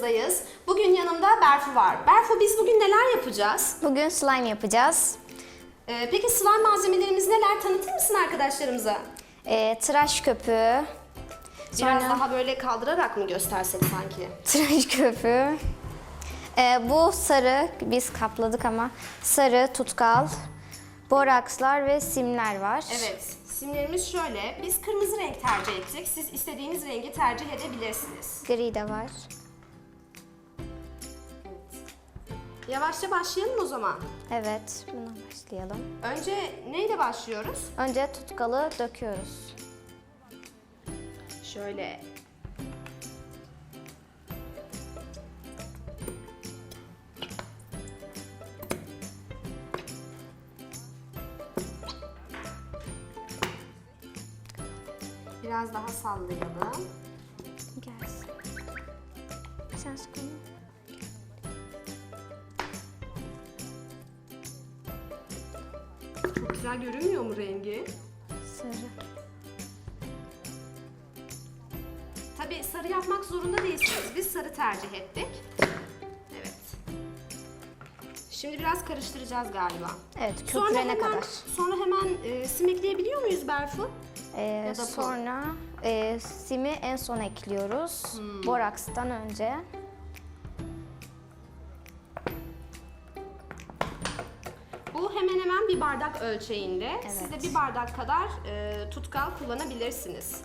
karşınızdayız. Bugün yanımda Berfu var. Berfu biz bugün neler yapacağız? Bugün slime yapacağız. Ee, peki slime malzemelerimiz neler? Tanıtır mısın arkadaşlarımıza? Ee, tıraş köpüğü, Biraz Sonra- daha böyle kaldırarak mı göstersek sanki? tıraş köpüğü. Ee, bu sarı, biz kapladık ama sarı, tutkal, borakslar ve simler var. Evet. Simlerimiz şöyle. Biz kırmızı renk tercih ettik. Siz istediğiniz rengi tercih edebilirsiniz. Gri de var. Yavaşça başlayalım o zaman. Evet, buna başlayalım. Önce neyle başlıyoruz? Önce tutkalı döküyoruz. Şöyle. Biraz daha sallayalım. Gelsin. Sen sık güzel görünmüyor mu rengi? Sarı. Tabii sarı yapmak zorunda değilsiniz. Biz sarı tercih ettik. Evet. Şimdi biraz karıştıracağız galiba. Evet, Sonra köpürene hemen, kadar. sonra hemen e, sim ekleyebiliyor muyuz Berfu? Ee, Ya da bu. sonra e, simi en son ekliyoruz. Hmm. Borakstan önce. Bir bardak ölçeğinde. Siz de Evet. bir bardak kadar e, tutkal kullanabilirsiniz.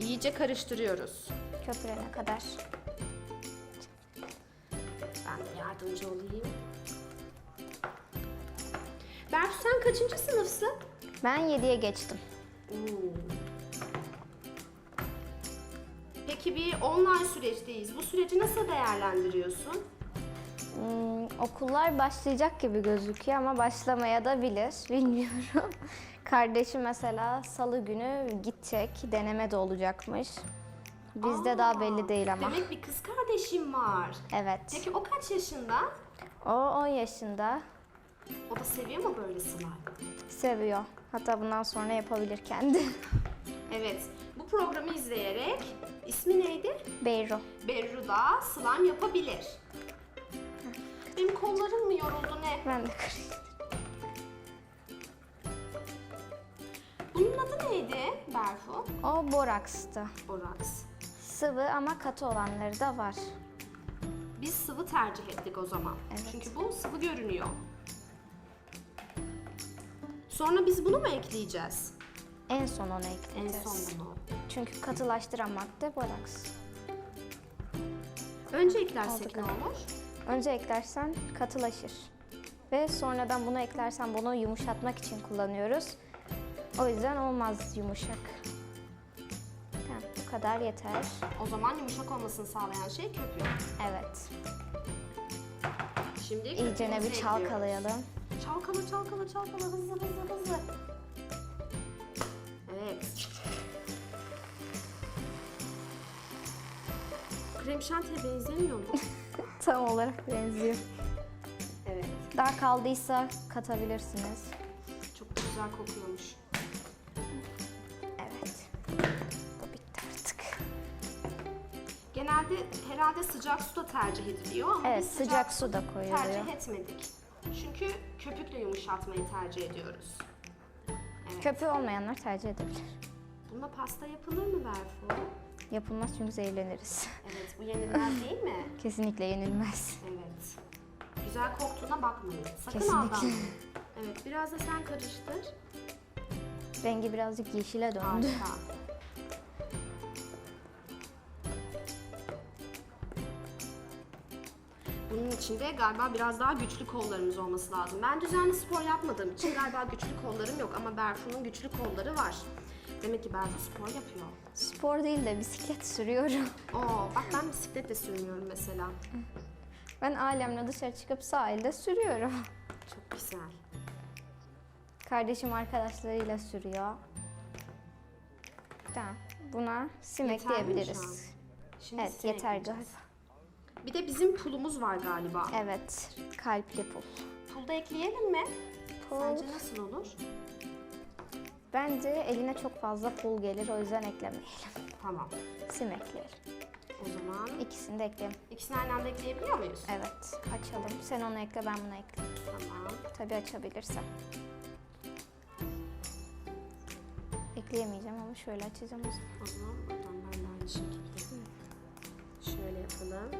İyice karıştırıyoruz. Köpürene kadar. Ben de yardımcı olayım. Berfu sen kaçıncı sınıfsın? Ben 7'ye geçtim. Peki bir online süreçteyiz. Bu süreci nasıl değerlendiriyorsun? Hmm, okullar başlayacak gibi gözüküyor ama başlamaya da bilir. Bilmiyorum. Kardeşim mesela salı günü gidecek. Deneme de olacakmış. Bizde daha Aa, belli değil ama. Demek bir kız kardeşim var. Evet. Peki o kaç yaşında? O 10 yaşında. O da seviyor mu böyle slime? Seviyor. Hatta bundan sonra yapabilir kendi. Evet. Bu programı izleyerek ismi neydi? Beyru. Berru da slime yapabilir. Benim kollarım mı yoruldu ne? Ben de karıştırdım. Bunun adı neydi Berfu? O borakstı. Boraks. Sıvı ama katı olanları da var. Biz sıvı tercih ettik o zaman. Evet. Çünkü bu sıvı görünüyor. Sonra biz bunu mu ekleyeceğiz? En son onu En ekleyeceğiz. son bunu. Çünkü katılaştıran madde boraks. Önce eklersek ne galiba. olur? Önce eklersen katılaşır. Ve sonradan bunu eklersen bunu yumuşatmak için kullanıyoruz. O yüzden olmaz yumuşak. Tamam, bu kadar yeter. O zaman yumuşak olmasını sağlayan şey köpük. Evet. Şimdi İyicene bir çalkalayalım. Çalkala çalkala çalkala hızlı hızlı hızlı. Evet. Krem şantiye benzemiyor mu? Tam olarak benziyor. evet. Daha kaldıysa katabilirsiniz. Çok da güzel kokuyormuş. Evet. Bu bitti artık. Genelde herhalde sıcak su da tercih ediliyor ama Evet, biz sıcak su da koyuluyor. tercih etmedik. Çünkü köpükle yumuşatmayı tercih ediyoruz. Evet. Köpüğü olmayanlar tercih edebilir. Bununla pasta yapılır mı Berfu? Yapılmaz çünkü zehirleniriz. Evet, bu yenilmez değil mi? Kesinlikle yenilmez. Evet. Güzel koktuğuna bakmayın. Sakın Kesinlikle. aldanmayın. Evet, biraz da sen karıştır. Rengi birazcık yeşile döndü. Harika. Bunun için de galiba biraz daha güçlü kollarımız olması lazım. Ben düzenli spor yapmadığım için galiba güçlü kollarım yok ama Berfu'nun güçlü kolları var. Demek ki Berfu spor yapıyor. Spor değil de bisiklet sürüyorum. Oo, bak ben bisiklet de sürmüyorum mesela. Ben alemle dışarı çıkıp sahilde sürüyorum. Çok güzel. Kardeşim arkadaşlarıyla sürüyor. Tamam. Buna sim Yeterli mi şu an? ekleyebiliriz. Şimdi Evet yeter ekleyeceğiz. galiba. Bir de bizim pulumuz var galiba. Evet. Kalpli pul. Pul da ekleyelim mi? Pul. Sence nasıl olur? Bence eline çok fazla pul gelir o yüzden eklemeyelim. Tamam. Sim ekleyelim. O zaman İkisini de ekleyelim. ikisini aynı anda ekleyebiliyor muyuz? Evet açalım. Sen onu ekle ben bunu ekleyeyim. Tamam. Tabii açabilirsem. Ekleyemeyeceğim ama şöyle açacağım o zaman. O zaman buradan ben de aynı şekilde. Şöyle yapalım.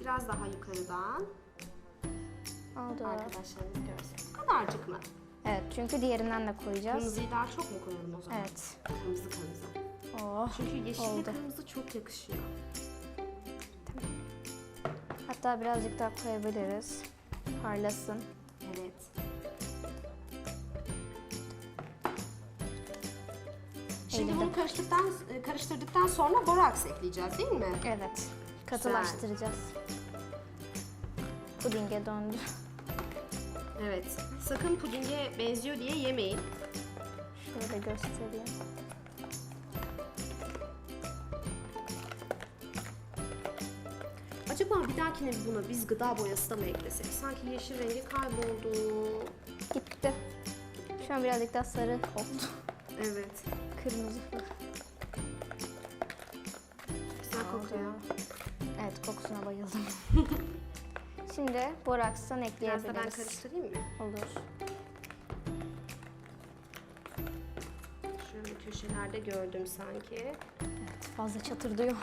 Biraz daha yukarıdan Oldu. arkadaşlarımız görsün. Bu kadarcık mı? Evet çünkü diğerinden de koyacağız. Kırmızıyı daha çok mu koyalım o zaman? Evet. Kırmızı kırmızı. Oh. Çünkü yeşille Oldu. kırmızı çok yakışıyor. Hatta birazcık daha koyabiliriz. Parlasın. Evet. Şimdi Elimde. bunu karıştırdıktan, karıştırdıktan sonra boraks ekleyeceğiz değil mi? Evet. Katılaştıracağız. Pudinge döndü. Evet. Sakın pudinge benziyor diye yemeyin. Şöyle göstereyim. Acaba bir dahakine buna biz gıda boyası da mı eklesek? Sanki yeşil rengi kayboldu. Gitti. Şu an birazcık daha sarı oldu. Evet. Kırmızı. Güzel kokuyor. Evet kokusuna bayıldım. Şimdi borakstan Biraz da ben ekleyebiliriz. karıştırayım mı? Olur. Şöyle köşelerde gördüm sanki. Evet, fazla çatırdıyor.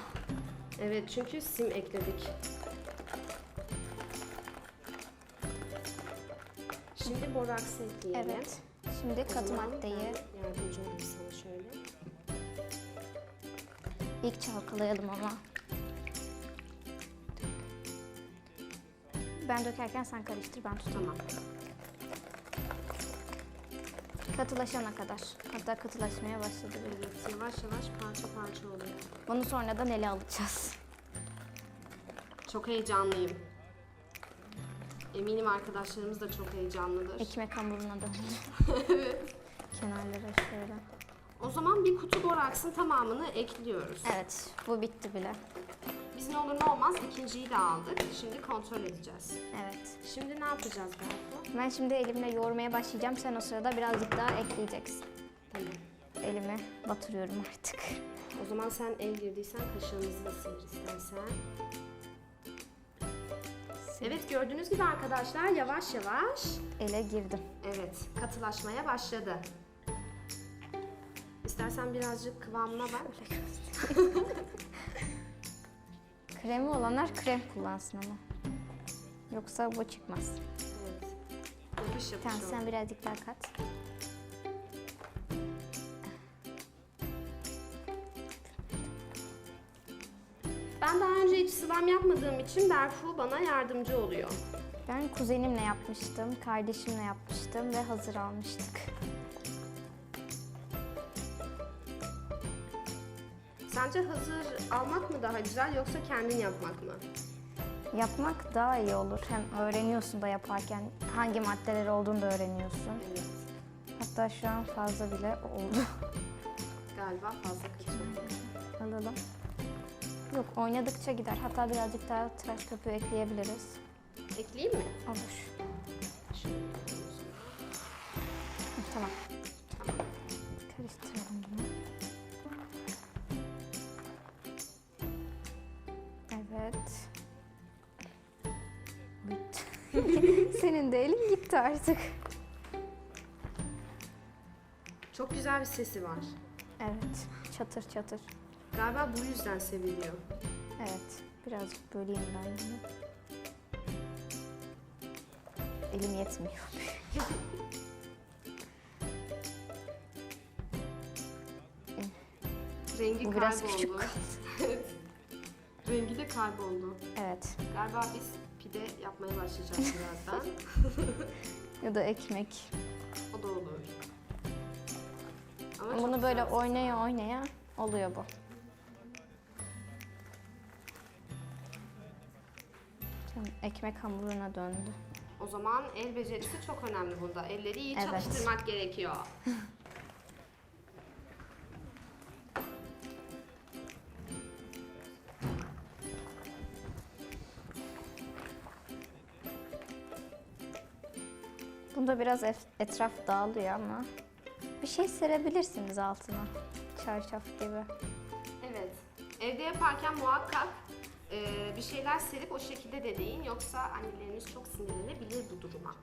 Evet çünkü sim ekledik. Şimdi boraks ekleyelim. Evet. Şimdi O katı maddeyi Yardımcı olayım sana şöyle. ilk çalkalayalım ama. Ben dökerken sen karıştır ben tutayım. Tamam. Katılaşana kadar. Hatta katılaşmaya başladı bile. Evet, yavaş yavaş parça parça oluyor. Bunu sonradan ele alacağız. Çok heyecanlıyım. Eminim arkadaşlarımız da çok heyecanlıdır. Ekmek hamuruna döndü. evet. Kenarlara şöyle. O zaman bir kutu boraksın tamamını ekliyoruz. Evet bu bitti bile. Biz ne olur ne olmaz ikinciyi de aldık. Şimdi kontrol edeceğiz. Evet. Şimdi ne yapacağız Berfu? Ben şimdi elimle yoğurmaya başlayacağım. Sen o sırada birazcık daha ekleyeceksin. Tamam. Elimi batırıyorum artık. O zaman sen el girdiysen kaşığımızı da sıyır istersen. Evet gördüğünüz gibi arkadaşlar yavaş yavaş Ele girdim. evet katılaşmaya başladı. İstersen birazcık kıvamına bak. Kremi olanlar krem kullansın ama. Yoksa bu çıkmaz. Evet. Yapış yapış Tamam sen birazcık daha kat. Ben daha önce hiç sıvam yapmadığım için Berfu bana yardımcı oluyor. Ben kuzenimle yapmıştım, kardeşimle yapmıştım ve hazır almıştık. Sence hazır almak mı daha güzel yoksa kendin yapmak mı? Yapmak daha iyi olur. Hem öğreniyorsun da yaparken hangi maddeler olduğunu da öğreniyorsun. Evet. Hatta şu an fazla bile oldu. Galiba fazla kaçırdım. Alalım. Yok oynadıkça gider. Hatta birazcık daha tıraş köpüğü ekleyebiliriz. Ekleyeyim mi? Olur. Senin de elin gitti artık. Çok güzel bir sesi var. Evet. Çatır çatır. Galiba bu yüzden seviliyor. Evet. Birazcık böleyim ben bunu. Elim yetmiyor. Rengi Bu biraz kayboldu. küçük kaldı. Evet. Rengi de kayboldu. Evet. Galiba biz pide yapmaya başlayacağız birazdan. Ya da ekmek. o da olur. Ama çok Bunu böyle güzel. oynaya oynaya oluyor bu. Ekmek hamuruna döndü. O zaman el becerisi çok önemli burada. Elleri iyi Evet. çalıştırmak gerekiyor. Bunda biraz etraf dağılıyor ama Bir şey serebilirsiniz altına. Çarşaf gibi. Evet. Evde yaparken muhakkak e, bir şeyler serip o şekilde deneyin. Yoksa anneleriniz çok sinirlenebilir bu duruma.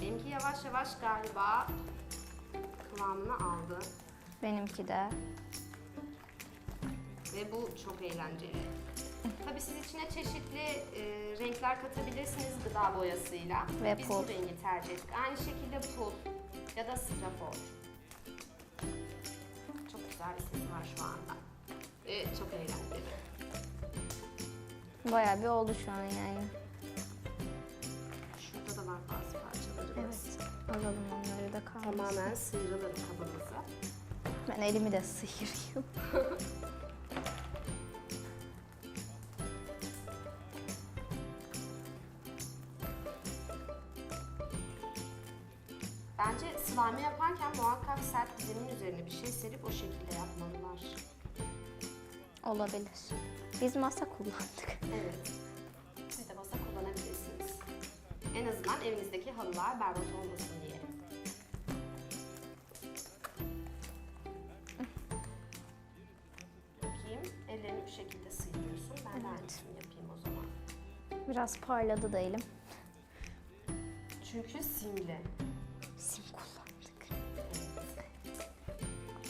Benimki yavaş yavaş galiba kıvamını aldı. Benimki de. Ve bu çok eğlenceli. Tabii siz içine çeşitli e, renkler katabilirsiniz gıda boyasıyla. Ve Biz pul. bu rengi tercih ettik. Aynı şekilde pul ya da strafor. Çok güzel bir sesi var şu anda. Ve çok eğlenceli. Bayağı bir oldu şu an yani. Şurada da var bazı parçalarımız. Evet. Alalım onları da kalmasın. Tamamen sıyrılır kabımıza. Ben elimi de sıyırayım. Olabilir. Biz masa kullandık. Evet. Siz de masa kullanabilirsiniz. En azından evinizdeki halılar berbat olmasın diye. Bakayım. Ellerini bu şekilde sıyırıyorsun. Ben de aynısını yapayım o zaman. Biraz parladı da elim. Çünkü simli. Sim kullandık.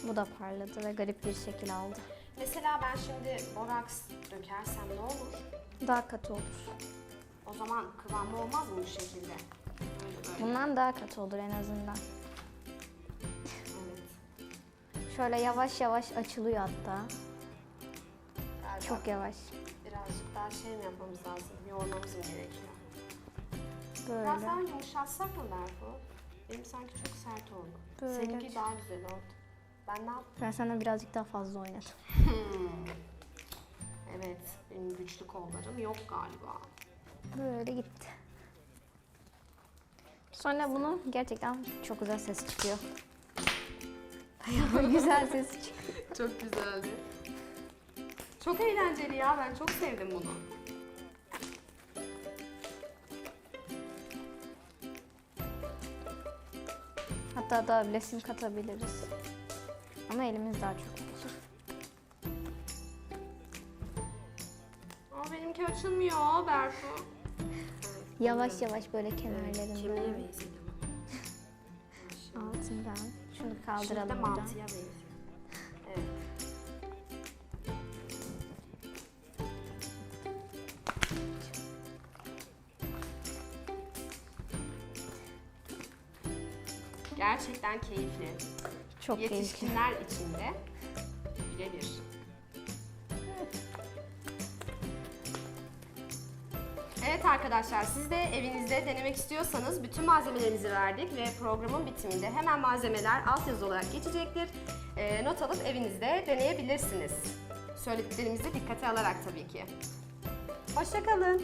Bu da parladı ve garip bir şekil aldı. Mesela ben şimdi boraks dökersem ne olur? Daha katı olur. O zaman kıvamı olmaz mı bu şekilde? Böyle böyle. Bundan daha katı olur en azından. Evet. Şöyle yavaş yavaş açılıyor hatta. Galiba Çok yavaş. birazcık daha şey mi yapmamız lazım? Yoğurmamız mı gerekiyor? Biraz Böyle. daha yumuşatsak mı Berfu? Benim sanki çok sert oldu. Böyle. Seninki daha güzel oldu. Ben ne yaptım? Ben senden birazcık daha fazla oynadım. Evet, benim güçlü kollarım yok galiba. Böyle gitti. Sonra bunu gerçekten çok güzel ses çıkıyor. Bayağı güzel ses çıkıyor. Çok güzeldi. Çok eğlenceli ya, ben çok sevdim bunu. Hatta daha bile sim katabiliriz. Ama elimiz daha çok olur. Ama benimki açılmıyor Berfu. Yavaş yavaş böyle Evet, kemiğe kenarlarından, benziyor. altından. Şunu Şimdi de kaldıralım buradan. mantıya benziyor. Evet. Gerçekten keyifli. Çok keyifli. Yetişkinler için de birebir. Evet arkadaşlar siz de evinizde denemek istiyorsanız bütün malzemelerimizi verdik ve programın bitiminde hemen malzemeler altyazı olarak geçecektir. Ee, not alıp evinizde deneyebilirsiniz. Söylediklerimizi dikkate alarak tabii ki. Hoşçakalın.